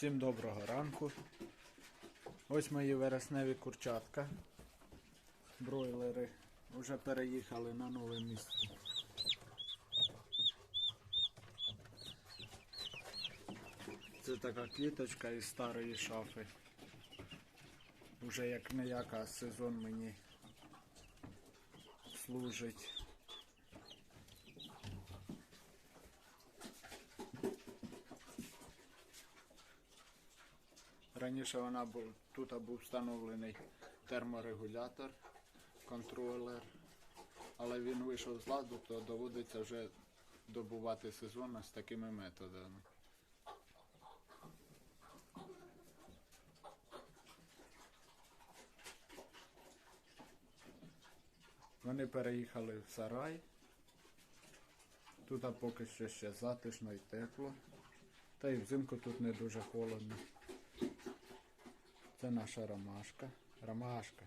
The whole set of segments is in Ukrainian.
Всім доброго ранку. Ось мої вересневі курчатка. Бройлери вже переїхали на нове місце. Це така квіточка із старої шафи. Уже як не яка сезон мені служить. Раніше вона був, тут був встановлений терморегулятор, контролер, але він вийшов з ладу, то доводиться вже добувати сезонно з такими методами. Вони переїхали в сарай. Тут поки що ще затишно і тепло. Та й взимку тут не дуже холодно. Це наша ромашка. Ромашка.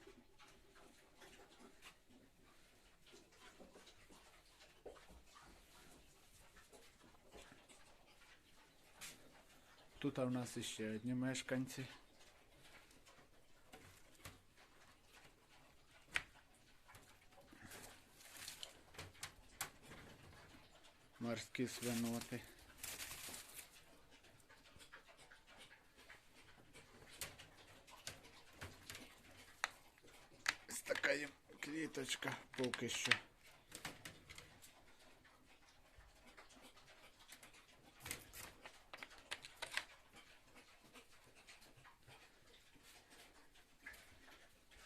Тут у нас іще одні мешканці. Морські свиноти. Ось така їм квіточка поки що.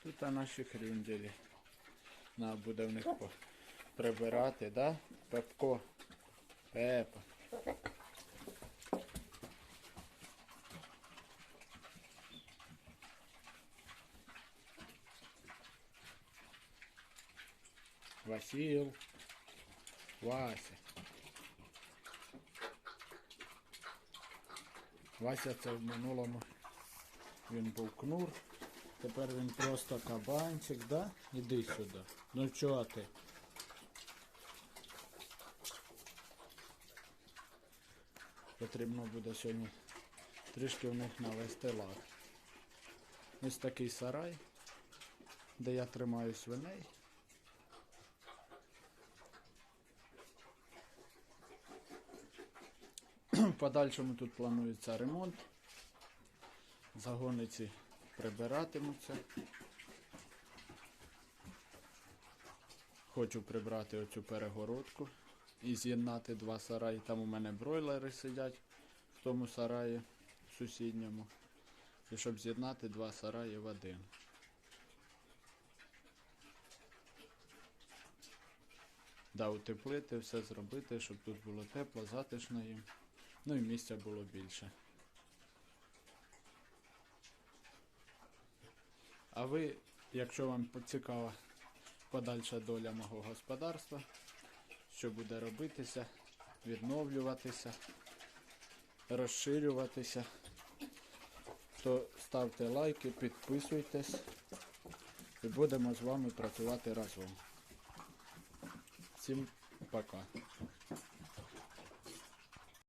Тут наші хрюнделі. Треба буде в них прибирати, да? Пепко. Пепа. Васил. Вася. Вася це в минулому він був кнур. Тепер він просто кабанчик, да? Іди сюди. Ну чого ти? Потрібно буде сьогодні трішки в них навести лад. Ось такий сарай, де я тримаю свиней. Подальшому тут планується ремонт. Загониці прибиратимуться. Хочу прибрати оцю перегородку і з'єднати два сараї. Там у мене бройлери сидять в тому сараї сусідньому. І щоб з'єднати два сараї в один. Да, утеплити, все зробити, щоб тут було тепло, затишно їм. Ну і місця було більше. А ви, якщо вам цікава подальша доля мого господарства, що буде робитися, відновлюватися, розширюватися, то ставте лайки, підписуйтесь і будемо з вами працювати разом. Всім пока.